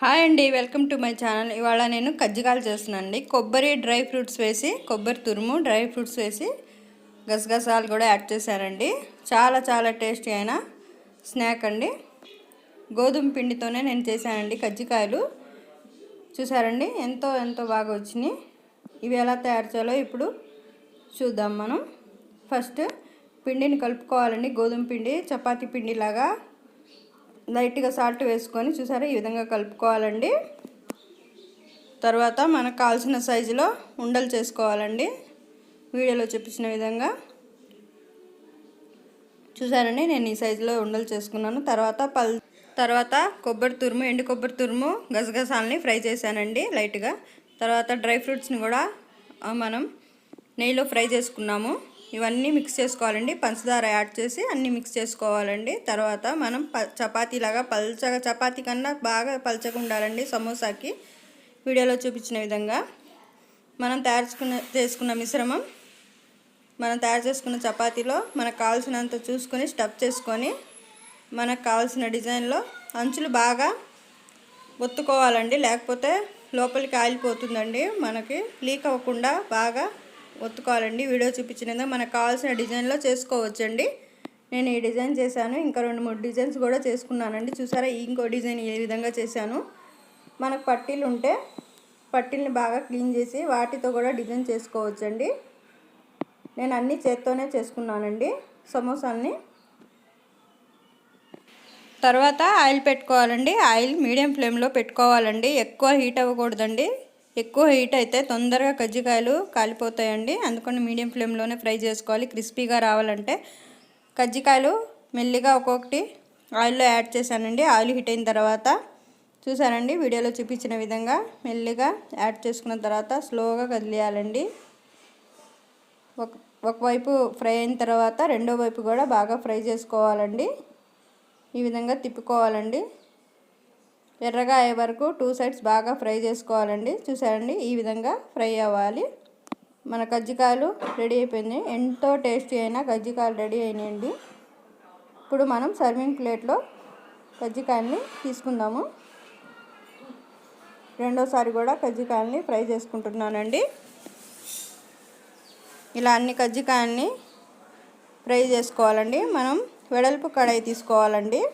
Hi అండి welcome to my channel. ఇవాళ నేను కజ్జికాయలు చేస్తున్నానండి. కొబ్బరి డ్రై ఫ్రూట్స్ వేసి కొబ్బరి తురుము డ్రై ఫ్రూట్స్ వేసి గసగసాలు కూడా యాడ్ చేశారండి. చాలా చాలా టేస్టీ అయిన స్నాక్ అండి. గోధుమ పిండితోనే నేను చేశానండి కజ్జికాయలు. చూసారండి ఎంతో ఎంతో బాగా వచ్చినాయి. ఇవి ఎలా తయారు చేయాలో ఇప్పుడు చూద్దాం మనం. ఫస్ట్ పిండిని కలుపుకోవాలండి. గోధుమ పిండి చపాతీ పిండిలాగా లైట్గా సాల్ట్ వేసుకొని చూసారా? ఈ విధంగా కలుపుకోవాలండి. తర్వాత మనకు కావాల్సిన సైజులో ఉండలు చేసుకోవాలండి. వీడియోలో చూపించిన విధంగా. చూసారండి? నేను ఈ సైజులో ఉండలు చేసుకున్నాను. తర్వాత పల్ తర్వాత కొబ్బరి తురుము ఎండు కొబ్బరి తురుము గసగసాలని ఫ్రై చేశానండి లైట్గా. తర్వాత డ్రై ఫ్రూట్స్ని కూడా మనం నెయ్యిలో ఫ్రై చేసుకున్నాము. ఇవన్నీ మిక్స్ చేసుకోవాలండి. పంచదార యాడ్ చేసి అన్నీ మిక్స్ చేసుకోవాలండి. తర్వాత మనం ప చపాతీలాగా పల్చగా చపాతీ కన్నా బాగా పల్చగా ఉండాలండి సమోసాకి. వీడియోలో చూపించిన విధంగా. మనం తయారు చేసుకున్న మిశ్రమం మనం తయారు చేసుకున్న చపాతీలో మనకు కావాల్సినంత చూసుకొని స్టఫ్ చేసుకొని మనకు కావాల్సిన డిజైన్లో అంచులు బాగా ఒత్తుకోవాలండి. లేకపోతే లోపలికి ఆయిలిపోతుందండి మనకి లీక్ అవ్వకుండా బాగా ఒత్తుకోవాలండి. వీడియో చూపించినది మనకు కావాల్సిన డిజైన్లో చేసుకోవచ్చండి. నేను ఈ డిజైన్ చేశాను. ఇంకా రెండు మూడు డిజైన్స్ కూడా చేసుకున్నానండి. చూసారా ఇంకో డిజైన్ ఏ విధంగా చేశాను. మనకు పట్టీలు ఉంటే పట్టీల్ని బాగా క్లీన్ చేసి వాటితో కూడా డిజైన్ చేసుకోవచ్చండి. నేను అన్నీ చేత్తోనే చేసుకున్నానండి సమోసాల్ని. తర్వాత ఆయిల్ పెట్టుకోవాలండి. ఆయిల్ మీడియం ఫ్లేమ్లో పెట్టుకోవాలండి. ఎక్కువ హీట్ అవ్వకూడదండి. ఎక్కువ హీట్ అయితే తొందరగా కజ్జికాయలు కాలిపోతాయండి. అందుకని మీడియం ఫ్లేమ్లోనే ఫ్రై చేసుకోవాలి. క్రిస్పీగా రావాలంటే కజ్జికాయలు మెల్లిగా ఒక్కొక్కటి ఆయిల్లో యాడ్ చేశానండి. ఆయిల్ హీట్ అయిన తర్వాత చూసానండి వీడియోలో చూపించిన విధంగా మెల్లిగా యాడ్ చేసుకున్న తర్వాత స్లోగా కదిలేయాలండి. ఒక ఒకవైపు ఫ్రై అయిన తర్వాత రెండో వైపు కూడా బాగా ఫ్రై చేసుకోవాలండి. ఈ విధంగా తిప్పుకోవాలండి. ఎర్రగా అయ్యే వరకు టూ సైడ్స్ బాగా ఫ్రై చేసుకోవాలండి. చూసారండి? ఈ విధంగా ఫ్రై అవ్వాలి. మన కజ్జికాయలు రెడీ అయిపోయింది ఎంతో టేస్టీ అయినా కజ్జికాయలు రెడీ అయినాయండి. ఇప్పుడు మనం సర్వింగ్ ప్లేట్లో కజ్జికాయల్ని తీసుకుందాము. రెండోసారి కూడా కజ్జికాయల్ని ఫ్రై చేసుకుంటున్నానండి. ఇలా అన్ని కజ్జికాయల్ని ఫ్రై చేసుకోవాలండి. మనం వెడల్పు కడాయి తీసుకోవాలండి.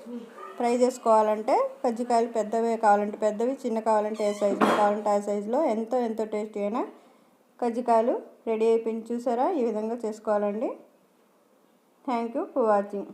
ఫ్రై చేసుకోవాలంటే కజ్జికాయలు పెద్దవే కావాలంటే పెద్దవి చిన్న కావాలంటే ఏ సైజులో కావాలంటే ఆ సైజులో ఎంతో ఎంతో టేస్టీ అయినా కజ్జికాయలు రెడీ అయిపోయింది. చూసారా? ఈ విధంగా చేసుకోవాలండి. Thank you for watching